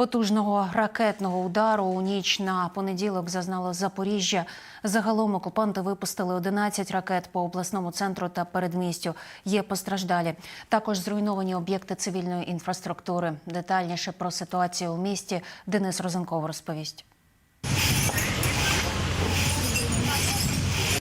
Потужного ракетного удару у ніч на понеділок зазнало Запоріжжя. Загалом окупанти випустили 11 ракет по обласному центру та передмістю. Є постраждалі. Також зруйновані об'єкти цивільної інфраструктури. Детальніше про ситуацію у місті Денис Розенков розповість.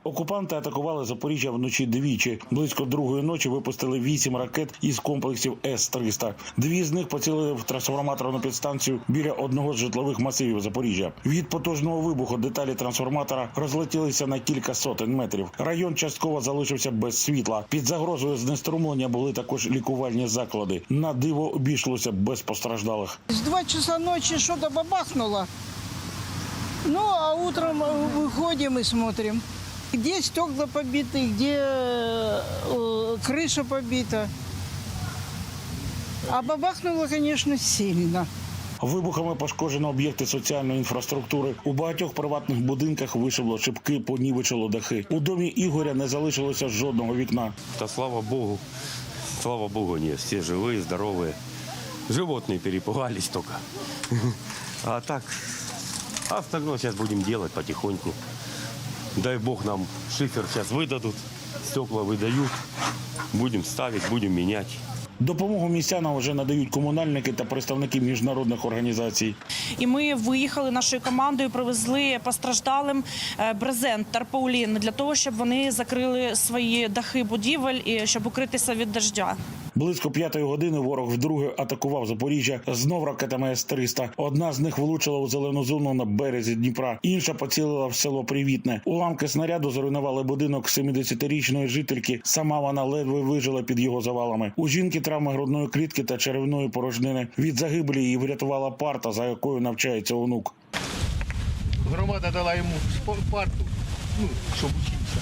Окупанти атакували Запоріжжя вночі двічі. Близько другої ночі випустили вісім ракет із комплексів С-300. Дві з них поцілили в трансформаторну підстанцію біля одного з житлових масивів Запоріжжя. Від потужного вибуху деталі трансформатора розлетілися на кілька сотень метрів. Район частково залишився без світла. Під загрозою знеструмлення були також лікувальні заклади. На диво обійшлося без постраждалих. С два часа ночи что-то бабахнуло. Ну, а утром э, выходим и смотрим. Где стекла побиты, где э, крыша побита. А бабахнуло, конечно, сильно. Вибухами пошкоджено об'єкти соціальної інфраструктури. У багатьох приватних будинках вишибло шибки, понівечило дахи. У домі Ігоря не залишилося жодного вікна. Да слава богу, слава богу, нет, все живые, здоровые. Животные перепугались только. А так, а остальное сейчас будем делать потихоньку. Дай бог нам шифер сейчас выдадут, стекла выдают. Будем ставить, будем менять. Допомогу містянам вже надають комунальники та представники міжнародних організацій. І ми виїхали нашою командою, привезли постраждалим е, брезент тарпаулін для того, щоб вони закрили свої дахи будівель і щоб укритися від дождя. Близько п'ятої години ворог вдруге атакував Запоріжжя знов ракетами С-300. Одна з них влучила у зелену зону на березі Дніпра, інша поцілила в село Привітне. Уламки снаряду зруйнували будинок 70-річної жительки. Сама вона ледве вижила під його завалами. У жінки травми грудної клітки та черевної порожнини. Від загиблі її врятувала парта, за якою навчається онук. Громада дала йому парту, ну, щоб учився.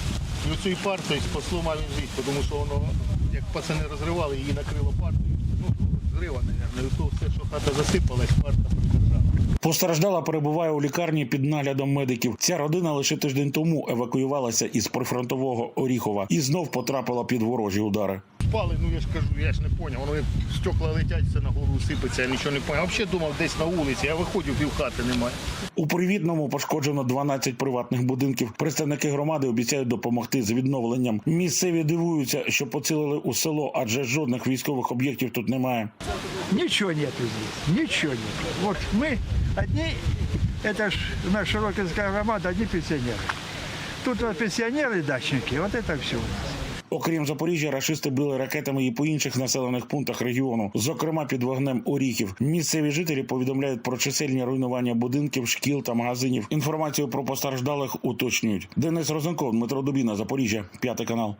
І оцю парту спасло мамі життя, тому що воно, як пацани розривали, її накрило партою. Ну, зрива, мабуть. І то все, що хата засипалась, парта придержала. Постраждала перебуває у лікарні під наглядом медиків. Ця родина лише тиждень тому евакуювалася із прифронтового Оріхова і знов потрапила під ворожі удари Впали, ну я ж кажу, я ж не зрозумів. Воно як стекла летять, це на голову сипеться, я нічого не зрозумів. А взагалі думав, десь на вулиці, я виходжу, пів хати немає. У привітному пошкоджено 12 приватних будинків. Представники громади обіцяють допомогти з відновленням. Місцеві дивуються, що поцілили у село, адже жодних військових об'єктів тут немає. Ничего нету здесь, ничего нету. Вот мы одни, это ж наша Широкинская громада, одни пенсионеры. Тут вот пенсионеры и дачники, вот это все у нас. Окрім Запоріжжя, рашисти били ракетами і по інших населених пунктах регіону, зокрема під вогнем Оріхів. Місцеві жителі повідомляють про чисельні руйнування будинків, шкіл та магазинів. Інформацію про постраждалих уточнюють. Денис Розенков, Дмитро Дубіна, Запоріжжя, п'ятий канал.